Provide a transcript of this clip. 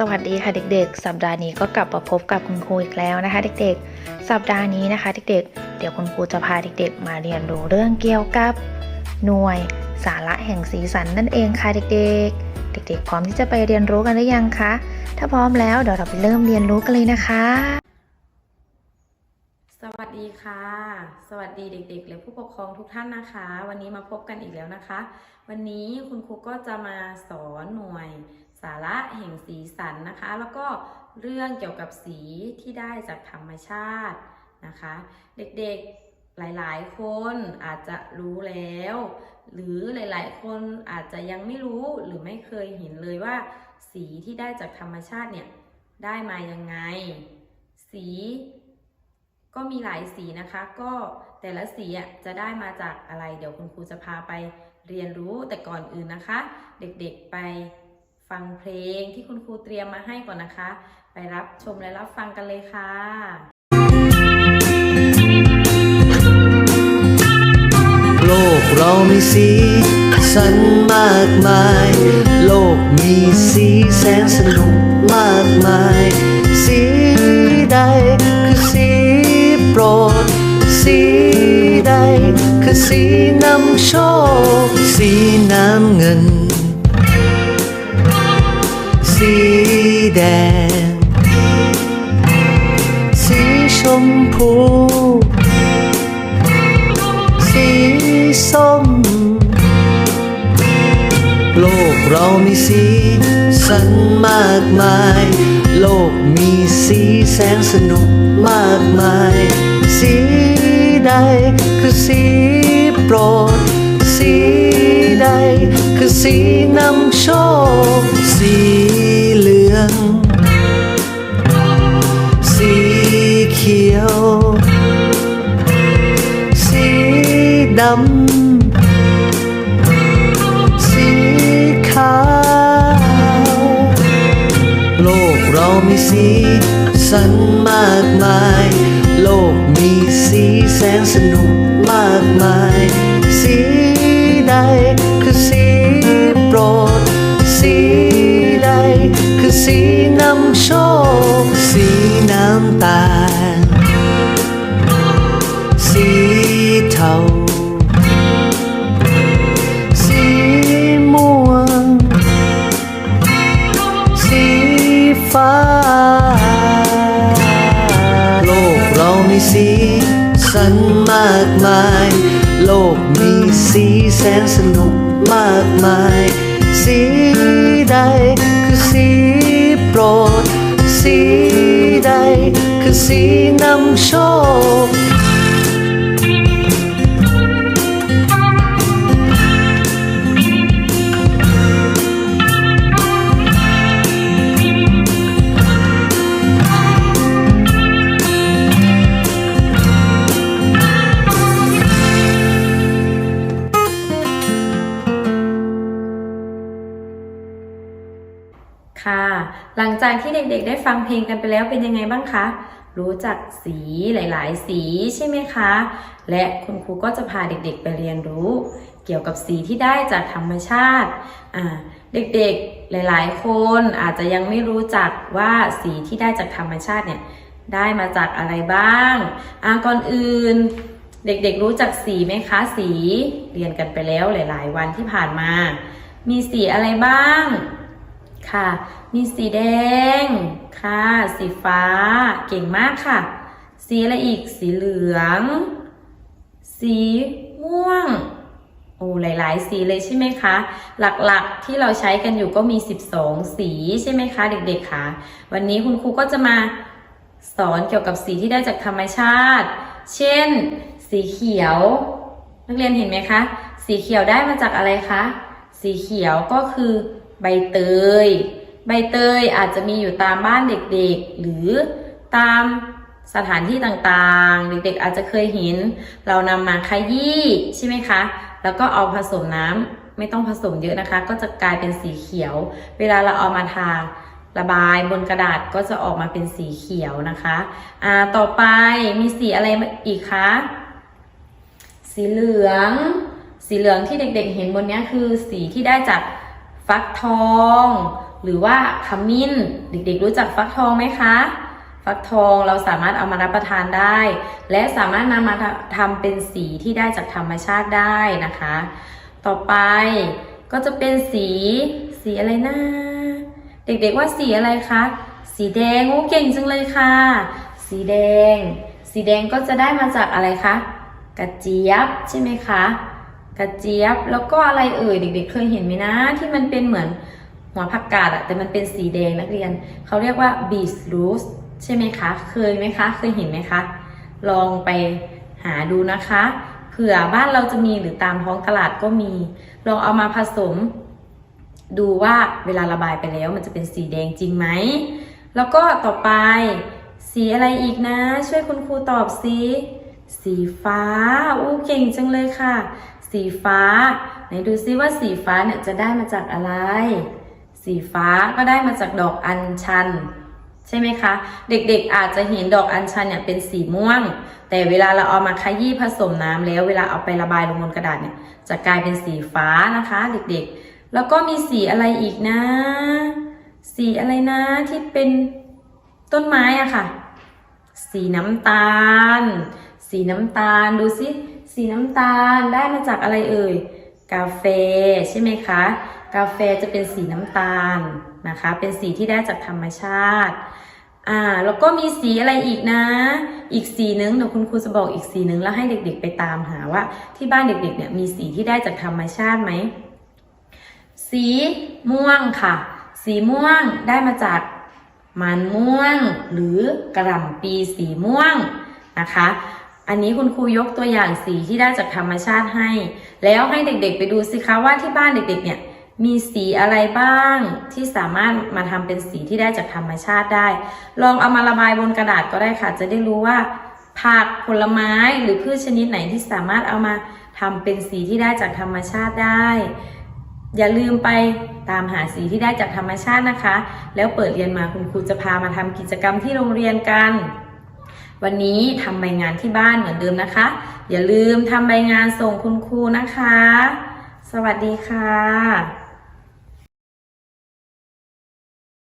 สวัสดีค่ะเด็กๆ สัปดาห์นี้ก็กลับมาพบกับคุณครูอีกแล้วนะคะ เด็กๆ สัปดาห์นี้นะคะ เด็กๆ เดี๋ยวคุณครูจะพาเด็กๆ มาเรียนรู้เรื่องเกี่ยวกับ หน่วยสาระแห่งสีสันนั่นเองค่ะเด็กๆ เด็กๆ พร้อมที่จะไปเรียนรู้กันหรือยังคะ ถ้าพร้อมแล้วเดี๋ยวเราไปเริ่มเรียนรู้กันเลยนะคะ สวัสดีค่ะ สวัสดีเด็ก ๆ และผู้ปกครองทุกท่านนะคะ วันนี้มาพบกันอีกแล้วนะคะ วันนี้คุณครูก็จะมาสอนหน่วย สาระแห่งสีสันนะคะ แล้วก็เรื่องเกี่ยวกับสีที่ได้จากธรรมชาตินะคะ เด็กๆหลายๆ คนอาจจะรู้แล้ว หรือหลายๆ คนอาจจะยังไม่รู้หรือไม่เคยเห็นเลยว่า สีที่ได้จากธรรมชาติเนี่ยได้มายังไง สีก็มีหลายสีนะคะ ก็แต่ละสีจะได้มาจากอะไร เดี๋ยวคุณครูจะพาไปเรียนรู้แต่ก่อนอื่นนะคะ เด็กๆไป ฟังเพลงที่คุณครูเตรียมมาให้ก่อนนะคะ ไปรับชมและรับฟังกันเลยค่ะโลกเรามีสีสันมากมาย โลกมีสีแสนสนุกมากมาย สีใดคือสีโปรด สีใดคือสีนำโชค สีน้ำเงิน แดง สีชมพู สีส้ม โลกเรามีสีสันมากมาย โลกมีสีแสนสนุกมากมาย สีใดคือสีโปรด สีใดคือสีนำโชคสี อง สีเขียว สีดำ สีขาว โลกเรามีสีสันมากมาย โลกมีสีแสนสนุกมากมาย สีใดคือสีโปรดสี สีน้ำโชค สีน้ำตาล สีเทา สีม่วง สีฟ้า โลกเรามีสีสันมากมาย โลกมีสีแสนสนุกมากมาย สีใด คือสี ค่ะ หลังจากที่เด็กๆ ได้ฟังเพลงกันไปแล้วเป็นยังไงบ้างคะ รู้จักสีหลายๆ สีใช่ไหมคะ และคุณครูก็จะพาเด็กๆ ไปเรียนรู้ เกี่ยวกับสีที่ได้จากธรรมชาติอ่าเด็กๆ หลายๆ คนอาจจะยังไม่รู้จักว่าสีที่ได้จากธรรมชาติเนี่ยได้มาจากอะไรบ้างอ่าก่อนอื่นเด็กๆ รู้จักสีไหมคะ สีเรียนกันไปแล้วหลาย ๆ วันที่ผ่านมา มีสีอะไรบ้าง ค่ะ มีสีแดง ค่ะ สีฟ้า เก่งมากค่ะ สีอะไรอีก สีเหลือง สีม่วง โอ้ หลาย ๆ สีเลยใช่ไหมคะ หลักๆที่เราใช้กันอยู่ก็มี 12 สีใช่ไหมคะ เด็กๆค่ะวันนี้คุณครูก็จะมาสอนเกี่ยวกับสีที่ได้จากธรรมชาติ เช่น สีเขียว นักเรียนเห็นไหมคะ สีเขียวได้มาจากอะไรคะ สีเขียวก็คือ ใบเตย ใบเตยอาจจะมีอยู่ตามบ้านเด็กๆ หรือตามสถานที่ต่างๆ เด็กๆอาจจะเคยเห็น เรานำมาขยี้ใช่ไหมคะ แล้วก็เอาผสมน้ำไม่ต้องผสมเยอะนะคะ ก็จะกลายเป็นสีเขียว เวลาเราเอามาทาระบายบนกระดาษก็จะออกมาเป็นสีเขียวนะคะอ่าต่อไปมีสีอะไรอีกคะ สีเหลือง สีเหลืองที่เด็กๆเห็นบนนี้คือสีที่ได้จาก ฟักทอง หรือว่าขมิ้น เด็กๆ รู้จักฟักทองไหมคะ ฟักทองเราสามารถเอามารับประทานได้ และสามารถนำมาทำเป็นสีที่ได้จากธรรมชาติได้นะคะ ต่อไปก็จะเป็นสีสีอะไรนะ เด็กๆว่าสีอะไรคะ สีแดงโอ้เก่งจังเลยค่ะ สีแดง สีแดงก็จะได้มาจากอะไรคะกระเจี๊ยบใช่ไหมคะ กระเจี๊ยบแล้วก็อะไรเอ่ยเด็ก ๆ เคยเห็นไหมนะที่มันเป็นเหมือนหัวผักกาดอะแต่มันเป็นสีแดงนักเรียน เขาเรียกว่า beet root ใช่ไหมคะ เคยไหมคะ เคยเห็นไหมคะ ลองไปหาดูนะคะเผื่อบ้านเราจะมีหรือตามท้องตลาดก็มี ลองเอามาผสม ดูว่าเวลาระบายไปแล้วมันจะเป็นสีแดงจริงไหม แล้วก็ต่อไป สีอะไรอีกนะ ช่วยคุณครูตอบสิสีฟ้าอู้เก่งจังเลยค่ะ สีฟ้า ไหนดูซิว่าสีฟ้าเนี่ยจะได้มาจากอะไร สีฟ้าก็ได้มาจากดอกอัญชัน ใช่ไหมคะ เด็กๆอาจจะเห็นดอกอัญชันเนี่ยเป็นสีม่วง แต่เวลาเราเอามาขยี้ผสมน้ำแล้ว เวลาเอาไประบายลงบนกระดาษเนี่ยจะกลายเป็นสีฟ้านะคะ เด็กๆ แล้วก็มีสีอะไรอีกนะ สีอะไรนะที่เป็นต้นไม้อะค่ะ สีน้ำตาล สีน้ำตาลดูสิ สีน้ำตาลได้มาจากอะไรเอ่ย กาแฟใช่ไหมคะ กาแฟจะเป็นสีน้ำตาลนะคะ เป็นสีที่ได้จากธรรมชาติ อ่า แล้วก็มีสีอะไรอีกนะ อีกสีนึงเดี๋ยวคุณครูจะบอกอีกสีนึงแล้วให้เด็กๆไปตามหาว่า ที่บ้านเด็กๆเนี่ยมีสีที่ได้จากธรรมชาติไหม สีม่วงค่ะ สีม่วงได้มาจากมันม่วงหรือกระหล่ำปีสีม่วงนะคะ อันนี้คุณครูยกตัวอย่างสีที่ได้จากธรรมชาติให้ แล้วให้เด็กๆ ไปดูสิคะว่าที่บ้านเด็กๆ เนี่ยมีสีอะไรบ้างที่สามารถมาทำเป็นสีที่ได้จากธรรมชาติได้ ลองเอามาระบายบนกระดาษก็ได้ค่ะ จะได้รู้ว่า ผักผลไม้หรือพืชชนิดไหนที่สามารถเอามาทำเป็นสีที่ได้จากธรรมชาติได้ อย่าลืมไปตามหาสีที่ได้จากธรรมชาตินะคะ แล้วเปิดเรียนมาคุณครูจะพามาทำกิจกรรมที่โรงเรียนกัน วันนี้ทำใบงานที่บ้านเหมือนเดิมนะคะ อย่าลืมทำใบงานส่งคุณครูนะคะ สวัสดีค่ะ